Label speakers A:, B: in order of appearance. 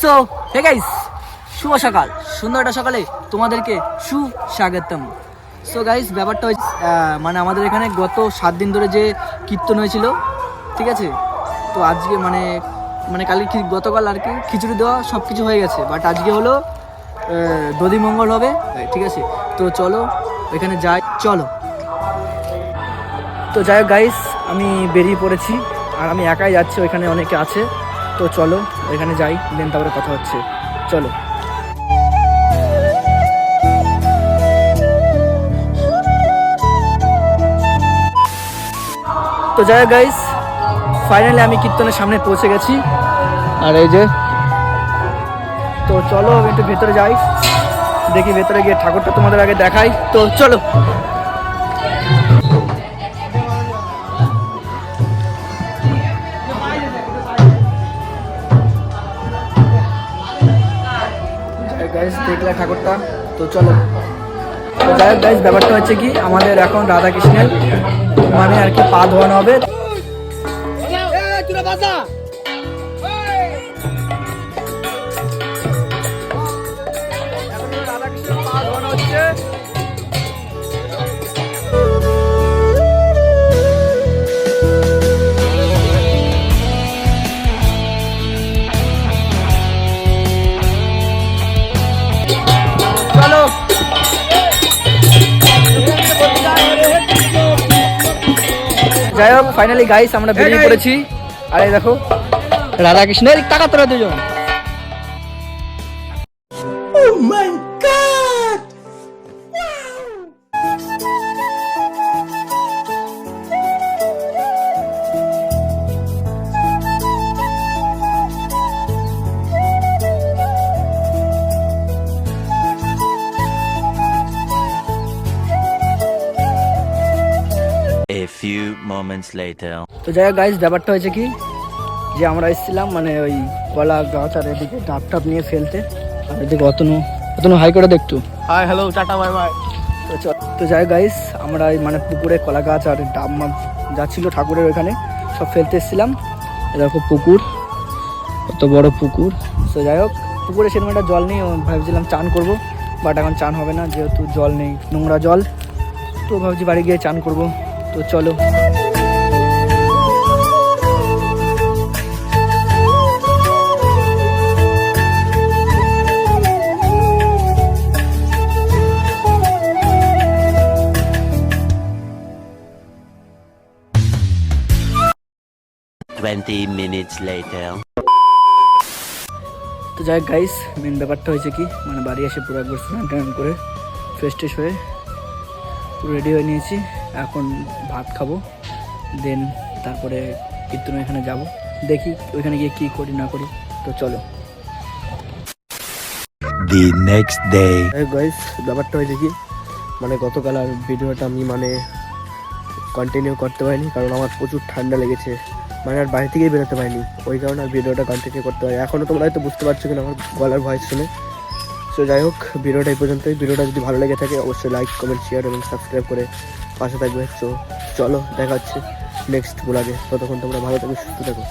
A: So hey guys শুভ সকাল। সুন্দর একটা সকালে তোমাদেরকে সুস্বাগতম। সো গাইস ব্যাপারটা হচ্ছে মানে আমাদের এখানে গত সাত দিন ধরে যে কীর্তন হয়েছিল, ঠিক আছে? তো আজকে মানে মানে কালকে গতকাল আর কি খিচুড়ি দেওয়া সব কিছু হয়ে গেছে। বাট আজকে হলো দধি মঙ্গল হবে, ঠিক আছে? তো চলো, এখানে যাই, চলো। তো যাই হোক গাইস আমি বেরিয়ে পড়েছি, আর আমি একাই যাচ্ছি, ওইখানে অনেকে আছে। তো চলো ওইখানে যাই দেন তারপরে কথা হচ্ছে। চলো। তো যাই হোক গাইস ফাইনালি আমি কীর্তনের সামনে পৌঁছে গেছি। আর এই যে? তো চলো আমি একটু ভেতরে যাই। দেখি ভেতরে গিয়ে ঠাকুরটা তোমাদের আগে দেখাই। তো চলো। গাইস দেখলে ঠাকুরটা তো চলো। তো যাই হোক গাইস ব্যাপারটা হচ্ছে কি, আমাদের এখন রাধাকৃষ্ণের মানে আর কি পা ধোয়ানো হবে। যাই হোক ফাইনালি গাইস আমরা বেরিয়ে পড়েছি। আরে এই দেখো রাধাকৃষ্ণের টাকা তোরা দুজন।
B: Moments later.
A: তো যাই হোক গাইস ব্যাপারটা হয়েছে কি? যে আমরা এসেছিলাম মানে ওই কলা গাছ আর এদিকে ডাব টাপ নিয়ে ফেলতে। আর এদিকে অতনু অতনু হাই করে দেখতু
C: hi hello tata bye bye
A: তো চ- তো যাই হোক গাইস আমরা এই মানে পুকুরে কলা গাছ আর ডাব মাপ যা ছিল ঠাকুরের ওখানে সব ফেলতে এসেছিলাম। এ দেখো পুকুর কত বড় পুকুর। তো যাই হোক পুকুরে সেরকম একটা জল নেই ও ভাবছিলাম চান করব বাট এখন চান হবে না যেহেতু জল নেই নোংরা জল। তো ভাবছি বাড়ি গিয়ে চান করব। তো চলো।
B: Twenty minutes later.
A: তো যাই গাইস মেন ব্যাপারটা হয়েছে কি মানে বাড়ি এসে পুরো একবার স্নান টান করে ফ্রেশ ট্রেশ হয়ে পুরো রেডি হয়ে নিয়েছি। এখন ভাত খাব দেন তারপরে কীর্তন এখানে যাব। দেখি ওইখানে গিয়ে কী করি না করি। তো চলো।
B: The next day.
C: গাইস ব্যাপারটা হয়েছে কি মানে গতকাল আর ভিডিওটা আমি মানে কন্টিনিউ করতে পারিনি কারণ আমার প্রচুর ঠান্ডা লেগেছে। মানে আর বাড়ি থেকেই বেরোতে পারিনি। ওই কারণে আর ভিডিওটা কন্টিনিউ করতে পারি এখনও তোমরা হয়তো বুঝতে পারছ কিনা আমার গলার ভয়েস শুনে। সো যাই হোক, ভিডিওটা এই পর্যন্তই। ভিডিওটা যদি ভালো লেগে থাকে, অবশ্যই লাইক কমেন্ট শেয়ার এবং সাবস্ক্রাইব করে পাশে থাকবে। সো চলো, দেখা হচ্ছে নেক্সট ব্লগে ততক্ষণ তোমরা ভালো থাকো, সুস্থ থাকো।